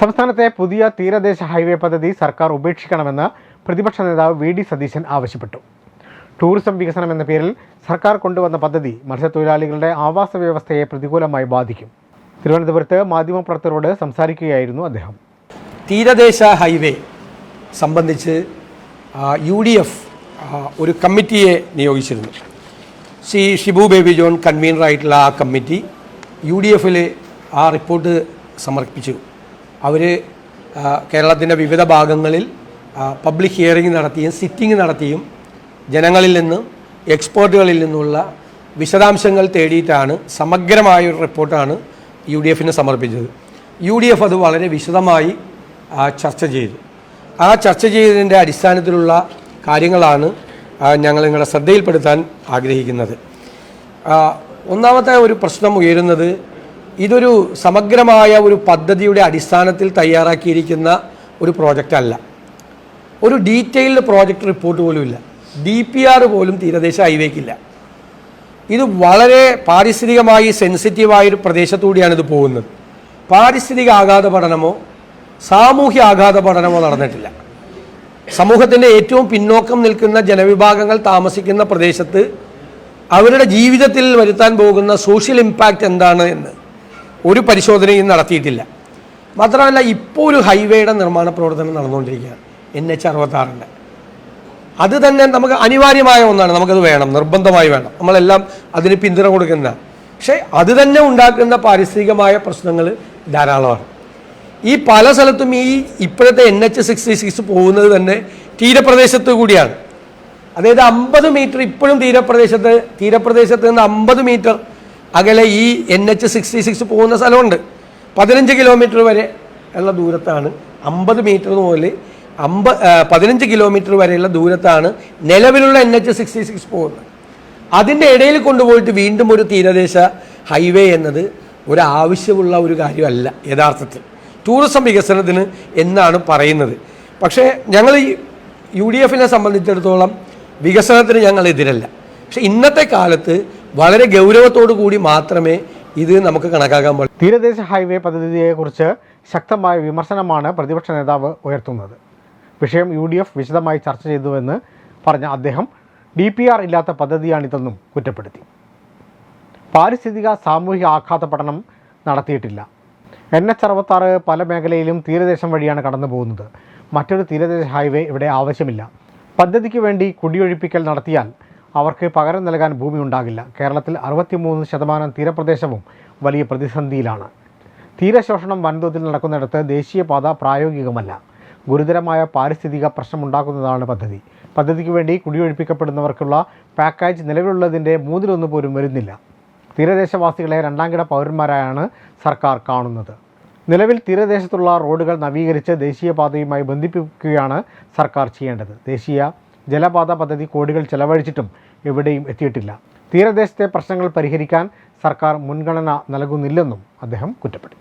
സംസ്ഥാനത്തെ പുതിയ തീരദേശ ഹൈവേ പദ്ധതി സർക്കാർ ഉപേക്ഷിക്കണമെന്ന് പ്രതിപക്ഷ നേതാവ് വി ഡി സതീശൻ ആവശ്യപ്പെട്ടു. ടൂറിസം വികസനം എന്ന പേരിൽ സർക്കാർ കൊണ്ടുവന്ന പദ്ധതി മത്സ്യത്തൊഴിലാളികളുടെ ആവാസ വ്യവസ്ഥയെ പ്രതികൂലമായി ബാധിക്കും. തിരുവനന്തപുരത്ത് മാധ്യമപ്രവർത്തകരോട് സംസാരിക്കുകയായിരുന്നു അദ്ദേഹം. തീരദേശ ഹൈവേ സംബന്ധിച്ച് യു ഡി എഫ് ഒരു കമ്മിറ്റിയെ നിയോഗിച്ചിരുന്നു. ശ്രീ ഷിബു ബേബി ജോൺ കൺവീനറായിട്ടുള്ള ആ കമ്മിറ്റി യു ഡി എഫിൽ ആ റിപ്പോർട്ട് സമർപ്പിച്ചു. അവർ കേരളത്തിന്റെ വിവിധ ഭാഗങ്ങളിൽ പബ്ലിക് ഹിയറിംഗ് നടത്തിയും സിറ്റിംഗ് നടത്തിയും ജനങ്ങളിൽ നിന്നും എക്സ്പേർട്ടുകളിൽ നിന്നുള്ള വിശദാംശങ്ങൾ തേടിയിട്ടാണ് സമഗ്രമായ ഒരു റിപ്പോർട്ടാണ് യു ഡി എഫിന് സമർപ്പിച്ചത്. യു ഡി എഫ് അത് വളരെ വിശദമായി ചർച്ച ചെയ്തു. ആ ചർച്ച ചെയ്തതിന്റെ അടിസ്ഥാനത്തിലുള്ള കാര്യങ്ങളാണ് ഞങ്ങൾ നിങ്ങളുടെ ശ്രദ്ധയിൽപ്പെടുത്താൻ ആഗ്രഹിക്കുന്നത്. ഒന്നാമത്തെ ഒരു പ്രശ്നം ഉയരുന്നത് ഇതൊരു സമഗ്രമായ ഒരു പദ്ധതിയുടെ അടിസ്ഥാനത്തിൽ തയ്യാറാക്കിയിരിക്കുന്ന ഒരു പ്രോജക്റ്റ് അല്ല. ഒരു ഡീറ്റെയിൽഡ് പ്രോജക്റ്റ് റിപ്പോർട്ട് പോലുമില്ല ഡി പി ആർ പോലും തീരദേശ ഹൈവേക്കില്ല ഇത് വളരെ പാരിസ്ഥിതികമായി സെൻസിറ്റീവായൊരു പ്രദേശത്തൂടെയാണ് ഇത് പോകുന്നത്. പാരിസ്ഥിതിക ആഘാത പഠനമോ സാമൂഹ്യ ആഘാത പഠനമോ നടന്നിട്ടില്ല. സമൂഹത്തിന്റെ ഏറ്റവും പിന്നോക്കം നിൽക്കുന്ന ജനവിഭാഗങ്ങൾ താമസിക്കുന്ന പ്രദേശത്ത് അവരുടെ ജീവിതത്തിൽ വരുത്താൻ പോകുന്ന സോഷ്യൽ ഇമ്പാക്റ്റ് എന്താണ് എന്ന് ഒരു പരിശോധനയും നടത്തിയിട്ടില്ല. മാത്രമല്ല ഇപ്പോൾ ഒരു ഹൈവേയുടെ നിർമ്മാണ പ്രവർത്തനം നടന്നുകൊണ്ടിരിക്കുകയാണ്. എൻ എച്ച് അറുപത്താറിന്റെ. അത് തന്നെ നമുക്ക് അനിവാര്യമായ ഒന്നാണ്. നമുക്കത് വേണം നിർബന്ധമായി വേണം. നമ്മളെല്ലാം അതിന് പിന്തുണ കൊടുക്കുന്ന പക്ഷേ അത് തന്നെ ഉണ്ടാക്കുന്ന പാരിസ്ഥിതികമായ പ്രശ്നങ്ങൾ ധാരാളമാണ്. ഈ പല സ്ഥലത്തും ഈ ഇപ്പോഴത്തെ എൻ എച്ച് സിക്സ്റ്റി സിക്സ് പോകുന്നത് തന്നെ തീരപ്രദേശത്ത് കൂടിയാണ്. അതായത് അമ്പത് മീറ്റർ ഇപ്പോഴും തീരപ്രദേശത്ത് തീരപ്രദേശത്ത് നിന്ന് അമ്പത് മീറ്റർ അകലെ ഈ എൻ എച്ച് സിക്സ്റ്റി സിക്സ് പോകുന്ന സ്ഥലമുണ്ട്. പതിനഞ്ച് കിലോമീറ്റർ വരെ ഉള്ള ദൂരത്താണ്. അമ്പത് മീറ്റർ മുതൽ അമ്പ പതിനഞ്ച് കിലോമീറ്റർ വരെയുള്ള ദൂരത്താണ് നിലവിലുള്ള എൻ എച്ച് സിക്സ്റ്റി സിക്സ് പോകുന്നത്. അതിന്റെ ഇടയിൽ കൊണ്ടുപോയിട്ട് വീണ്ടും ഒരു തീരദേശ ഹൈവേ എന്നത് ഒരാവശ്യമുള്ള ഒരു കാര്യമല്ല യഥാർത്ഥത്തിൽ. ടൂറിസം വികസനത്തിന് എന്നാണ് പറയുന്നത്. പക്ഷേ ഞങ്ങൾ ഈ യു ഡി എഫിനെ സംബന്ധിച്ചിടത്തോളം വികസനത്തിന് ഞങ്ങൾ എതിരല്ല. പക്ഷെ ഇന്നത്തെ കാലത്ത് വളരെ ഗൗരവത്തോടു കൂടി മാത്രമേ ഇത് നമുക്ക് കണക്കാക്കാൻ പാടുള്ളൂ. തീരദേശ ഹൈവേ പദ്ധതിയെക്കുറിച്ച് ശക്തമായ വിമർശനമാണ് പ്രതിപക്ഷ നേതാവ് ഉയർത്തുന്നത്. വിഷയം യു ഡി എഫ് വിശദമായി ചർച്ച ചെയ്തുവെന്ന് പറഞ്ഞ അദ്ദേഹം ഡി പി ആർ ഇല്ലാത്ത പദ്ധതിയാണിതെന്നും കുറ്റപ്പെടുത്തി. പാരിസ്ഥിതിക സാമൂഹിക ആഘാത പഠനം നടത്തിയിട്ടില്ല. എൻ എച്ച് അറുപത്താറ് പല മേഖലയിലും തീരദേശം വഴിയാണ് കടന്നു പോകുന്നത്. മറ്റൊരു തീരദേശ ഹൈവേ ഇവിടെ ആവശ്യമില്ല. പദ്ധതിക്ക് വേണ്ടി കുടിയൊഴിപ്പിക്കൽ നടത്തിയാൽ അവർക്ക് പകരം നൽകാൻ ഭൂമി ഉണ്ടാകില്ല കേരളത്തിൽ അറുപത്തിമൂന്ന് ശതമാനം തീരപ്രദേശവും വലിയ പ്രതിസന്ധിയിലാണ്. തീരശോഷണം വൻതോതിൽ നടക്കുന്നിടത്ത് ദേശീയപാത പ്രായോഗികമല്ല. ഗുരുതരമായ പാരിസ്ഥിതിക പ്രശ്നമുണ്ടാക്കുന്നതാണ് പദ്ധതി. പദ്ധതിക്ക് വേണ്ടി കുടിയൊഴിപ്പിക്കപ്പെടുന്നവർക്കുള്ള പാക്കേജ് നിലവിലുള്ളതിന്റെ മൂന്നിലൊന്ന് പോലും വരുന്നില്ല. തീരദേശവാസികളെ രണ്ടാംകിട പൗരന്മാരായാണ് സർക്കാർ കാണുന്നത്. നിലവിൽ തീരദേശത്തുള്ള റോഡുകൾ നവീകരിച്ച് ദേശീയപാതയുമായി ബന്ധിപ്പിക്കുകയാണ് സർക്കാർ ചെയ്യേണ്ടത്. ദേശീയ ജലപാത പദ്ധതി കോടികൾ ചെലവഴിച്ചിട്ടും എവിടെയും എത്തിയിട്ടില്ല തീരദേശത്തെ പ്രശ്നങ്ങൾ പരിഹരിക്കാൻ സർക്കാർ മുൻഗണന നൽകുന്നില്ലെന്നും അദ്ദേഹം കുറ്റപ്പെടുത്തി.